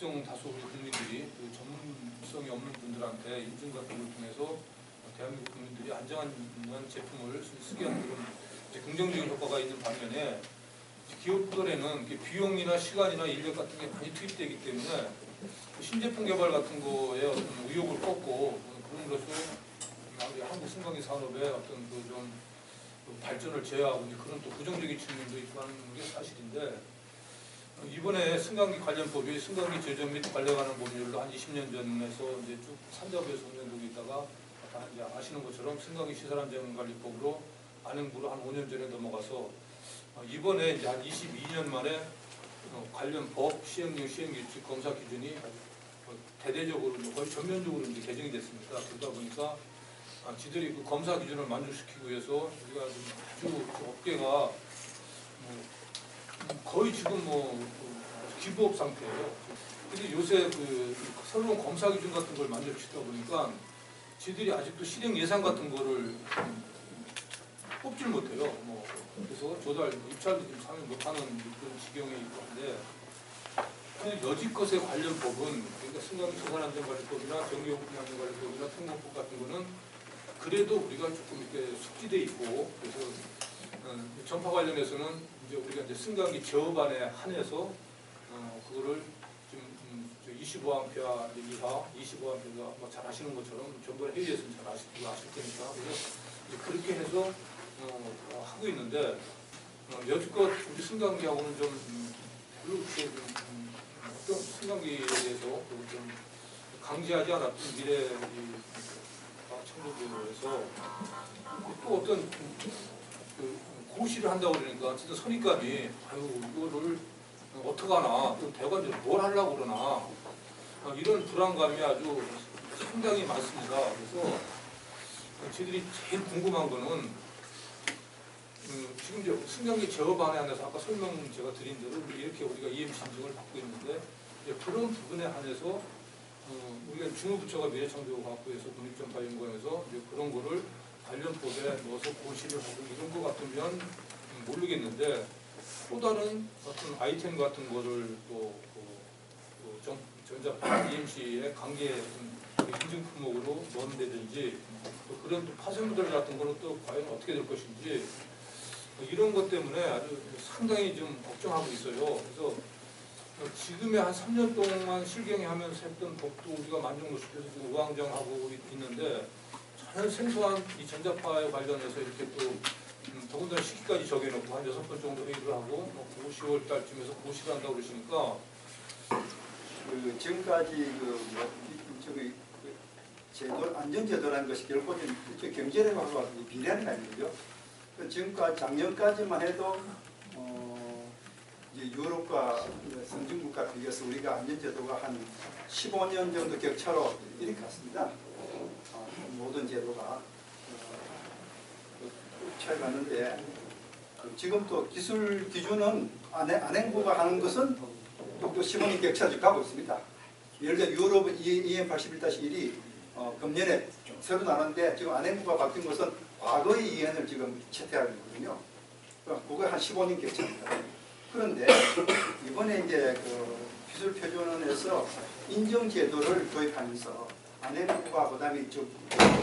특정 다수 우리 국민들이 그 전문성이 없는 분들한테 인증 같은 걸 통해서 대한민국 국민들이 안정한 제품을 쓰- 쓰게 하는 그런 이제 긍정적인 효과가 있는 반면에 기업들에는 비용이나 시간이나 인력 같은 게 많이 투입되기 때문에 그 신제품 개발 같은 거에 어떤 의욕을 꺾고 그럼으로써 우리 한국 승강기 산업의 어떤 그 좀 발전을 제어하고 이제 그런 또 부정적인 측면도 있고 하는 게 사실인데 어, 이번에 승강기 관련 법이 승강기 제조 및 관련하는 법률로 한 20년 전에서 이제 쭉 산자부에서 운영되고 있다가 다 이제 아시는 것처럼 승강기 시설안전관리법으로 안행부로 한 5년 전에 넘어가서 어, 이번에 이제 한 22년 만에 어, 관련 법 시행령 시행규칙 검사 기준이 어, 대대적으로 뭐 거의 전면적으로 이제 개정이 됐습니다. 그러다 보니까 아, 지들이 그 검사 기준을 만족시키기 위해서 우리가 좀 아주 좀 업계가 뭐 거의 지금 뭐 그, 기부업 상태예요. 근데 요새 그 새로운 검사 기준 같은 걸 만족시키다 보니까 지들이 아직도 실행 예산 같은 거를 음, 뽑질 못해요. 뭐 그래서 조달 입찰도 지금 참여 못하는 그런 지경에 있고 한데 여지껏의 관련 법은 그러니까 승강 시설안전관리법이나 전기용품안전관리법이나 통공법 같은 거는 그래도 우리가 조금 이렇게 숙지돼 있고 그래서 어, 전파 관련해서는 이제 우리가 이제 승강기 제어반에 한해서 어, 그거를 좀 음, 25A 이하, 25A가 뭐잘 아시는 것처럼 전번에 회의에서는 잘 아실, 아실 테니까. 그래서 그렇게 해서 어, 어, 하고 있는데 어, 여지껏 우리 승강기하고는 좀 음, 별로 좀 음, 어떤 승강기에 대해서 그좀 강제하지 않았던 미래 이 청소부에서 또 어떤 그 고시를 한다고 그러니까 진짜 선입감이 아유 이거를 어떡하나 또 대관절 뭘 하려고 그러나 어, 이런 불안감이 아주 상당히 많습니다. 그래서 저희들이 제일 궁금한 거는 음, 지금 이제 승강기 제어반에 한해서 아까 설명 제가 드린 대로 이렇게 우리가 EMC 인증을 받고 있는데 그런 부분에 한해서 어, 우리가 중후부처가 미래창조과학부에서 독립전파연구원에서 이제 그런 거를 관련법에 넣어서 고시를 하고 이런 거 같으면 음, 모르겠는데 또 다른 어떤 아이템 같은 거를 또 그, 그 전, 전자 EMC의 관계 어떤 인증 품목으로 넣는다든지 또 그런 또 파생모델 같은 거는 또 과연 어떻게 될 것인지 뭐 이런 것 때문에 아주 상당히 좀 걱정하고 있어요. 그래서 지금의 한 3년 동안 실경하면서 했던 법도 우리가 만족무시켜서 지금 우왕좌왕하고 있는데 전혀 생소한 이 전자파에 관련해서 이렇게 또 음, 더군다나 시기까지 정해놓고 한 여섯 번 정도 회의를 하고 뭐 9, 10월 달쯤에서 고시를 한다고 그러시니까 그 지금까지 그 뭐, 이- 저기 그 제도 안전제도라는 것이 결국은 경제력하고 비례하는 거 아니죠. 그 지금까지 작년까지만 해도 어 이제 유럽과 선진국과 비교해서 우리가 안전제도가 한 15년 정도 격차로 이렇게 갔습니다. 어, 모든 제도가 어, 그 차이 가는데 그 지금 또 기술 기준은 안행, 안행부가 하는 것은 또 15년 격차를 가고 있습니다. 예를 들어 유럽 EM 81-1이 어, 금년에 새로 나왔는데 지금 안행부가 바뀐 것은 과거의 EN을 지금 채택하고 있거든요. 그러니까 그거 한 15년 격차입니다. 그런데 이번에 이제 그 기술 표준원에서 인정 제도를 도입하면서 안행부가 그다음에 좀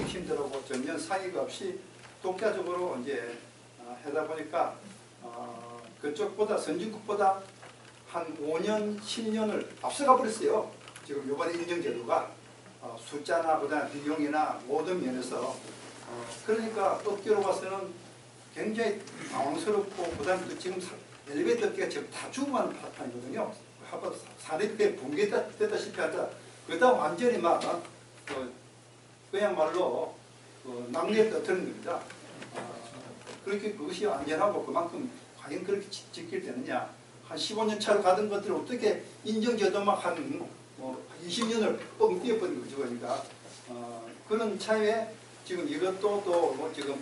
팀들하고 전면 사이가 없이 독자적으로 이제 어, 하다 보니까 어, 그쪽보다 선진국보다 한 5년, 10년을 앞서가 버렸어요. 지금 이번에 인정제도가 어, 숫자나 그다음 비용이나 모든 면에서 어, 그러니까 업계로 봐서는 굉장히 당황스럽고 그다음 또 지금 사- 엘리베이터 업계가 지금 다 죽어가는 파탄이거든요. 한번 산업계 붕괴되다시피 하다 그다음 완전히 막 어, 그, 그야말로 그 낙뢰에 떠드는 겁니다. 어, 그렇게 그것이 안전하고 그만큼 과연 그렇게 지- 지킬 되느냐 한 15년 차로 가던 것들을 어떻게 인정제도만 한 뭐 20년을 뻥 뛰어버린 거죠 그러니까 어, 그런 차에 지금 이것도 또 뭐 지금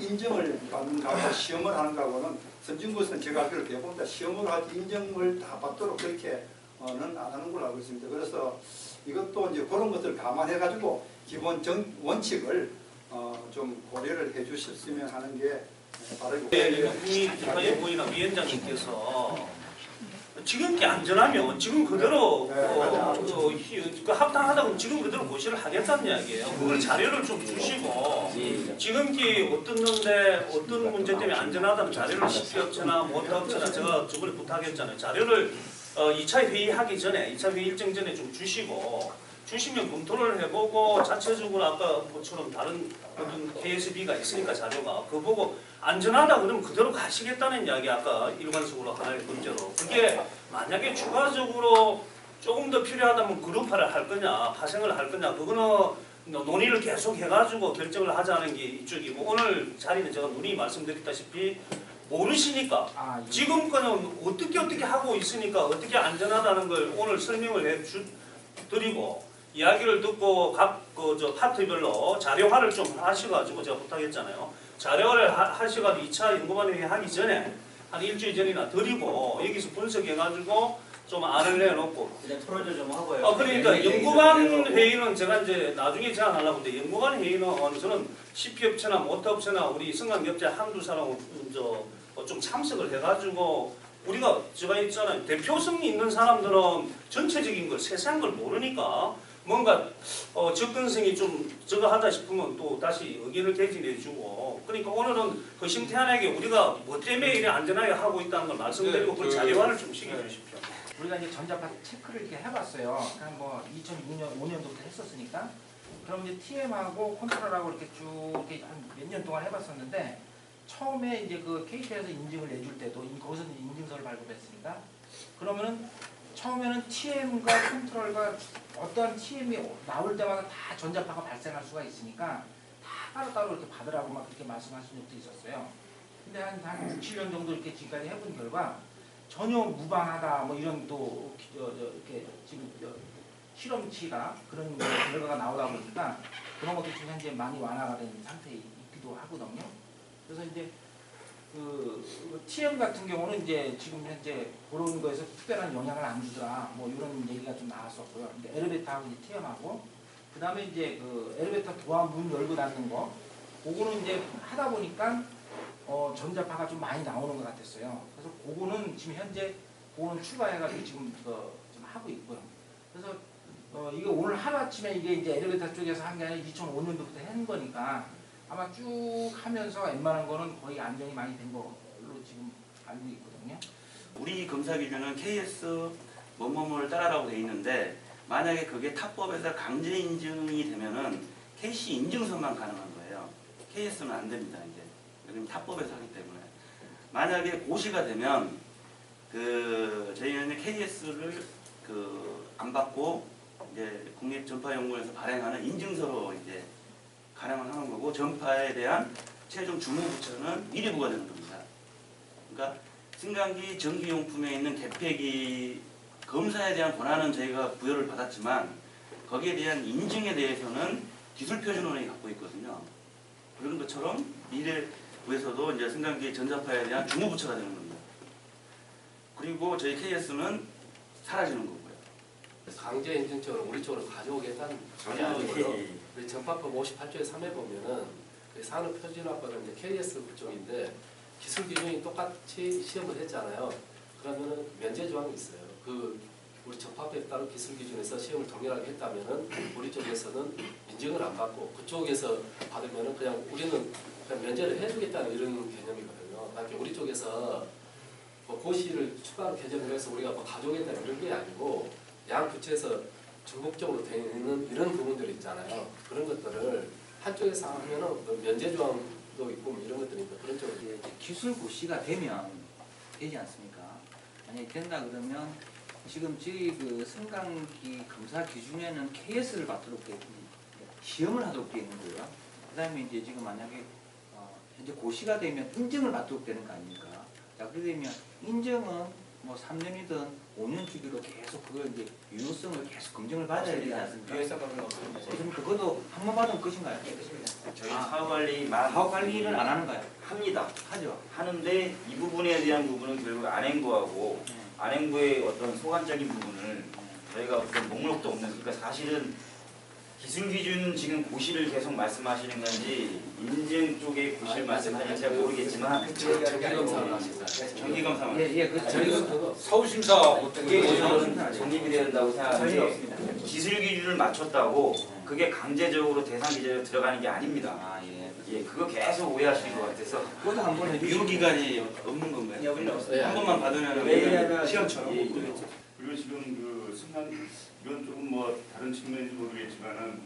인- 인정을 받는 거하고 시험을 하는 거하고는 선진국에서는 제가 알기로 대부분 다 시험을 하지 인정을 다 받도록 그렇게는 안 하는 걸로 알고 있습니다. 그래서 이것도 이제 그런 것들을 감안해 가지고 기본 정, 원칙을 어, 좀 고려를 해 주셨으면 하는 게 바라고 네, 국민판의보이나 위원장님께서 지금 게 안전하면 지금 그대로 네, 어, 맞아요. 어, 희- 그 합당하다고 지금 그대로 고시를 하겠다는 이야기예요. 그걸 자료를 좀 주시고 지금 기 어떻는데 어떤 문제 때문에 안전하다는 자료를 시기업체나 모터업체나 제가 저번에 부탁했잖아요. 자료를 어, 2차 회의 하기 전에 2차 회의 일정 전에 좀 주시고 주시면 검토를 해보고 자체적으로 아까 것처럼 다른 어떤 KSB가 있으니까 자료가 그거 보고 안전하다 그러면 그대로 가시겠다는 이야기 아까 일관적으로 하나의 문제로. 그게 만약에 추가적으로 조금 더 필요하다면 그룹화를 할 거냐 파생을 할 거냐 그거는 논의를 계속 해가지고 결정을 하자는 게 이쪽이고 오늘 자리는 제가 누이 말씀드렸다시피 모르시니까 아, 예. 지금까지는 어떻게 어떻게 하고 있으니까 어떻게 안전하다는 걸 오늘 설명을 해 주, 드리고 이야기를 듣고 각그저 파트별로 자료화를 좀 하셔가지고 제가 부탁했잖아요. 자료화를 하, 하셔가지고 2차 연구반 회의 하기 전에 한 일주일 전이나 드리고 여기서 분석해가지고 좀 안을 내놓고 그냥 토론도 좀 하고요. 아 그러니까 얘기- 얘기 좀 연구관 해보고. 회의는 제가 이제 나중에 제안하려고 하는데 연구관 회의는 저는 CP업체나 모터업체나 우리 승강업체 한두 사람 저 좀 참석을 해가지고 우리가 제가 있잖아요 대표성이 있는 사람들은 전체적인 걸 세세한 걸 모르니까 뭔가 어, 접근성이 좀 저거 하다 싶으면 또 다시 의견을 개진해주고 그러니까 오늘은 허심탄회하게 우리가 뭐 때문에 이래 안전하게 하고 있다는 걸 말씀드리고 네, 그걸 그- 자료화를 좀 시켜주십시오. 우리가 이제 전자파 체크를 이렇게 해봤어요. 그냥 뭐 2006년 5년도부터 했었으니까. 그럼 이제 TM하고 컨트롤하고 이렇게 쭉 이렇게 한몇년 동안 해봤었는데 처음에 이제 그 KT에서 인증을 내줄 때도 이- 거기서 인증서를 발급했으니까 그러면은 처음에는 TM과 컨트롤과 어떠한 TM이 나올 때마다 다 전자파가 발생할 수가 있으니까 다 따로따로 이렇게 받으라고 막 그렇게 말씀하신 적도 있었어요. 근데 한, 한 6, 7년 정도 이렇게 지금까지 해본 결과 전혀 무방하다 뭐 이런 또 기- 저, 저, 이렇게 지금 저 실험치가 그런 뭐 결과가 나오다 보니까 그런 것도 지금 현재 많이 완화가 된 상태에 있기도 하거든요. 그래서 이제 그, 그 TM 같은 경우는 이제 지금 현재 그런 거에서 특별한 영향을 안 주더라 뭐 이런 얘기가 좀 나왔었고요. 근데 엘리베이터하고 이제 TM하고 그 다음에 이제 그 엘리베이터 도안 문 열고 닫는 거 그거는 이제 하다 보니까 어, 전자파가 좀 많이 나오는 것 같았어요. 그래서 그거는 지금 현재 그거는 추가해가지고 지금 그, 좀 하고 있고요. 그래서 어, 이게 오늘 하루 아침에 이게 이제 엘리베이터 쪽에서 한 게 아니라 2005년도부터 한 거니까 아마 쭉 하면서 웬만한 거는 거의 안정이 많이 된 걸로 지금 알고 있거든요. 우리 검사 기준은 KS 뭐뭐뭐를 따라라고 돼 있는데 만약에 그게 탑법에서 강제 인증이 되면은 KC 인증서만 가능한 거예요. KS는 안 됩니다 이제. 여기는 탑법에서 하기 때문에 만약에 고시가 되면 그 저희는 KS를 그 안 받고 이제 국립전파연구원에서 발행하는 인증서로 이제 가능을 하는 거고 전파에 대한 최종 주무 부처는 미리 부과되는 겁니다. 그러니까 승강기 전기용품에 있는 개폐기 검사에 대한 권한은 저희가 부여를 받았지만 거기에 대한 인증에 대해서는 기술표준원이 갖고 있거든요. 그런 것처럼 미래부에서도 이제 승강기 전자파에 대한 주무부처가 되는 겁니다. 그리고 저희 KS는 사라지는 거고요. 강제 인증증을 우리 쪽으로 가져오겠다는 전혀 아니고요. 우리 전파법 58조의 3에 보면은 그 산업 표준화법은 이제 KS 그쪽인데 기술 기준이 똑같이 시험을 했잖아요. 그러면은 면제 조항이 있어요. 그 우리 전파법에 따른 기술 기준에서 시험을 동일하게 했다면은 우리 쪽에서는 인증을 안 받고 그쪽에서 받으면은 그냥 우리는 그냥 면제를 해주겠다는 이런 개념이거든요. 그러니까 우리 쪽에서 뭐 고시를 추가로 개정을 해서 우리가 뭐 가져오겠다 이런 게 아니고 양 부처에서 전국적으로 되어 있는 이런 부분들 있잖아요. 그런 것들을 한쪽에서 하면은 그 면제 조항도 있고 뭐 이런 것들이 있고 그런 쪽으로 이제 기술 고시가 되면 되지 않습니까? 만약에 된다 그러면 지금 저희 그 승강기 검사 기준에는 KS를 받도록 돼 있는 시험을 하도록 돼 있는 거예요. 그 다음에 이제 지금 만약에 어, 현재 고시가 되면 인증을 받도록 되는 거 아닙니까? 자 그렇게 되면 인증은 뭐 3년이든 5년 주기로 계속 그걸 이제 유효성을 계속 검증을 받아야 되지 않습니까? 그럼 그것도 한 번 받으면 끝인가요? 저희 아. 사업 관리 사업 관리를 안 하는 거예요? 합니다. 하죠. 하는데 이 부분에 대한 부분은 결국 안행부하고 네. 안행부의 어떤 소관적인 부분을 저희가 어떤 목록도 없는 그러니까 사실은 기술 기준 지금 고시를 계속 말씀하시는 건지 인증 쪽에 고시를 말씀하시는지 잘 모르겠지만 정기검사를 하시나요? 정기 검사만 예, 예, 그 저희는 사후심사 어떻게 정립이 된다고 생각하는데 없습니다. 기술 기준을 맞췄다고 그게 강제적으로 대상 기준으로 들어가는 게 아닙니다. 아, 예. 예, 그거 계속 오해하시는 것 같아서 그것도 한번 유효 해주시고. 기간이 없는 건가요? 네. 없어요. 한 번만 받으면 왜냐면 시험처럼 예, 그리고 지금 그 승강 이건 조금 뭐 다른 측면인지 모르겠지만은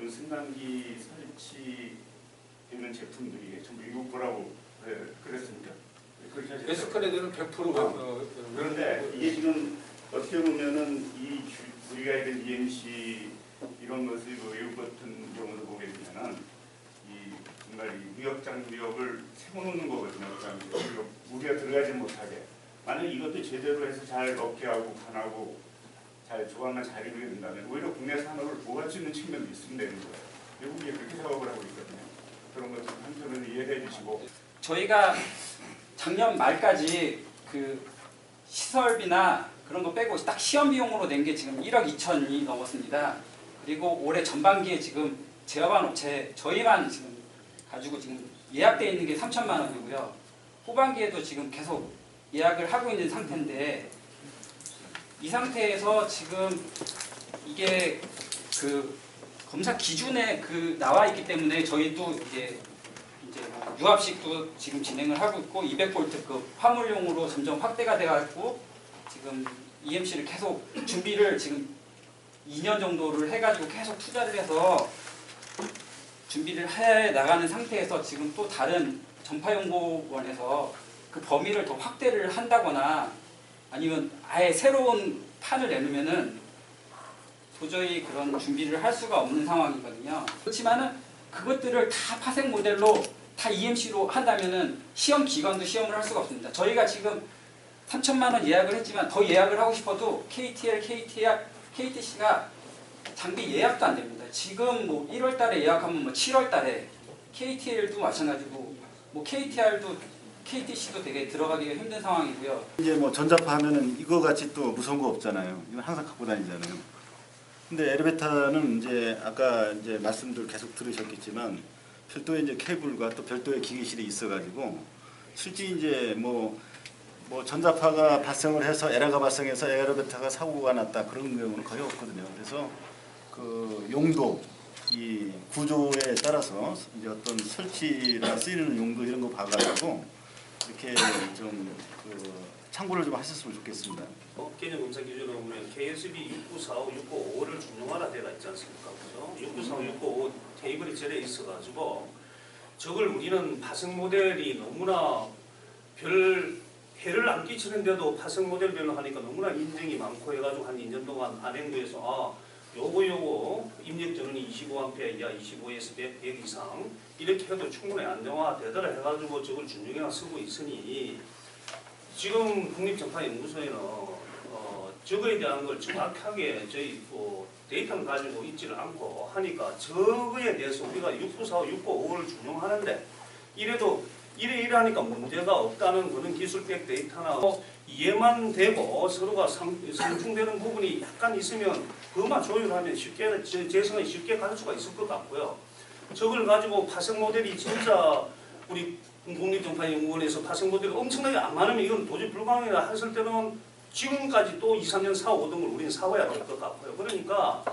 이 승강기 설치되는 제품들이 전부 미국 거라고 그래, 그랬습니까? 그렇게 하셨죠? 에스카레이터는 100% 어, 그런데 이게 지금 어떻게 보면은 이 주- 우리가 이런 EMC 이런 것을 그 외국 같은 경우도 보게 되면은 이 정말 이 무역 장벽을 세워놓는 거거든요. 그러니까 우리가- 들어가지 못하게. 만약 이것도 제대로 해서 잘 업계하고 관하고 잘 조합만 잘 이루게 된다면 오히려 국내 산업을 보호할 수 있는 측면도 있으면 되는 거예요. 외국이 그렇게 작업을 하고 있거든요. 그런 것좀 한편으로 이해해 주시고 저희가 작년 말까지 그 시설비나 그런 거 빼고 딱 시험 비용으로 낸 게 지금 1억 2천이 넘었습니다. 그리고 올해 전반기에 지금 제어반 업체 저희만 지금 가지고 지금 예약돼 있는 게 3천만 원이고요. 후반기에도 지금 계속 예약을 하고 있는 상태인데 이 상태에서 지금 이게 그 검사 기준에 그 나와 있기 때문에 저희도 이제 이제 뭐 유압식도 지금 진행을 하고 있고 200볼트급 화물용으로 점점 확대가 돼가지고 지금 EMC를 계속 준비를 지금 2년 정도를 해가지고 계속 투자를 해서 준비를 해 나가는 상태에서 지금 또 다른 전파연구원에서 그 범위를 더 확대를 한다거나 아니면 아예 새로운 판을 내놓으면은 도저히 그런 준비를 할 수가 없는 상황이거든요. 그렇지만은 그것들을 다 파생 모델로 다 EMC로 한다면은 시험 기간도 시험을 할 수가 없습니다. 저희가 지금 3천만 원 예약을 했지만 더 예약을 하고 싶어도 KTL, KTR, KTC가 장비 예약도 안 됩니다. 지금 뭐 1월 달에 예약하면 뭐 7월 달에 KTL도 마찬가지고 뭐 KTR도 KTC도 되게 들어가기가 힘든 상황이고요. 이제 뭐 전자파 하면은 이거 같이 또 무서운 거 없잖아요. 이건 항상 갖고 다니잖아요. 근데 에레베타는 이제 아까 이제 말씀들 계속 들으셨겠지만 별도의 이제 케이블과 또 별도의 기계실이 있어가지고 실제 이제 뭐, 뭐 전자파가 발생을 해서 에러가 발생해서 에레베타가 사고가 났다 그런 경우는 거의 없거든요. 그래서 그 용도 이 구조에 따라서 이제 어떤 설치나 쓰이는 용도 이런 거 봐가지고 이렇게 좀 그 참고를 좀 하셨으면 좋겠습니다. 어, 개념 검사 기준으로 보면 KSB 6945, 695를 준용하라 되어 있지 않습니까? 그죠? 6945, 695 테이블이 절에 있어가지고 저걸 우리는 파생 모델이 너무나 별 해를 안 끼치는데도 파생 모델별로 하니까 너무나 인증이 많고 해가지고 한 2년 동안 안행부에서 아 요거 요거 입력 전원이 25A 이하 25에서 100, 100 이상. 이렇게 해도 충분히 안정화 되더라 해가지고 저걸 준용해서 쓰고 있으니 지금 국립정파연구소에는 어, 저거에 대한 걸 정확하게 저희 뭐 데이터를 가지고 있지를 않고 하니까 저거에 대해서 우리가 6945, 695를 준용하는데 이래도 이래 이래 하니까 문제가 없다는 그런 기술적 데이터나 뭐 이해만 되고 서로가 상, 상충되는 부분이 약간 있으면 그것만 조율하면 쉽게 제- 재성에 쉽게 갈 수가 있을 것 같고요. 저걸 가지고 파생 모델이 진짜 우리 국립정파연구원에서 파생 모델이 엄청나게 안 많으면 이건 도저히 불가능이라 했을 때는 지금까지 또 2, 3년 사고 등을 우리는 사와야 될 것 같고요. 그러니까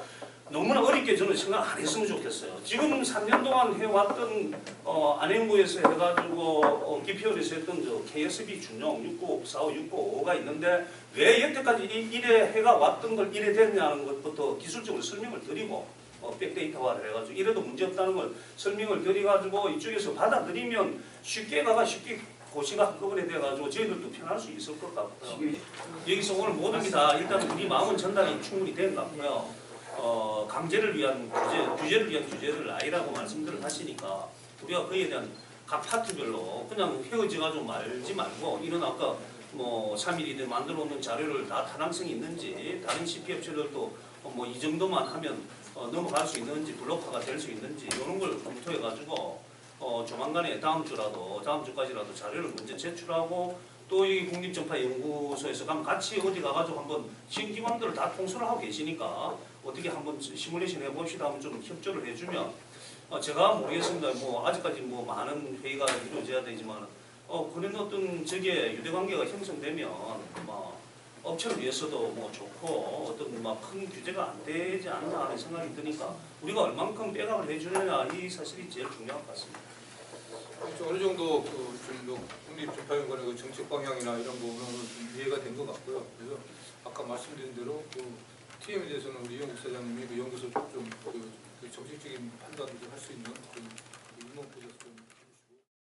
너무나 어렵게 저는 생각 안 했으면 좋겠어요. 지금 3년 동안 해왔던 어, 안행부에서 해가지고 어, 기피원에서 했던 저 KSB 준용 694, 695가 있는데 왜 여태까지 이- 이래 해가 왔던 걸 이래 됐냐는 것부터 기술적으로 설명을 드리고 어, 백데이터화를 해가지고 이래도 문제 없다는 걸 설명을 드려가지고 이쪽에서 받아들이면 쉽게 가가 쉽게 고시가 한꺼번에 돼가지고 저희들도 편할 수 있을 것 같고요. 여기서 오늘 모든 게 다 일단 우리 마음은 전달이 충분히 된 것 같고요. 어, 강제를 위한 규제, 규제를 위한 규제를 아니라고 말씀들을 하시니까 우리가 그에 대한 각 파트별로 그냥 헤어져가지고 말지 말고 이런 아까 뭐 3일이든 만들어 놓는 자료를 다 타당성이 있는지 다른 CP 업체들도 뭐 이 정도만 하면 어, 넘어갈 수 있는지 블록화가 될 수 있는지 이런 걸 검토해 가지고 어, 조만간에 다음 주라도 다음 주까지라도 자료를 먼저 제출하고 또 이 국립정파연구소에서 가면 같이 어디 가가지고 한번 신기관들을 다 통솔을 하고 계시니까 어떻게 한번 시뮬레이션 해봅시다 하면 좀 협조를 해주면 어, 제가 모르겠습니다. 뭐 아직까지 뭐 많은 회의가 이루어져야 되지만 어 그런 어떤 저게 유대 관계가 형성되면 뭐 업체를 위해서도 뭐 좋고 어떤 막큰 규제가 안 되지 않나 하는 생각이 드니까 우리가 얼만큼 빼각을 해주느냐 이 사실이 제일 중요한 것 같습니다. 좀 어느 정도 그좀 국립준파연구원의 그 정책 방향이나 이런 부분은 좀 이해가 된 것 같고요. 그래서 아까 말씀드린 대로 그 TM에 대해서는 우리 이영국 사장님이 그 연구소 좀그 그 정책적인 판단을 할수 있는 그런 프로세스 좀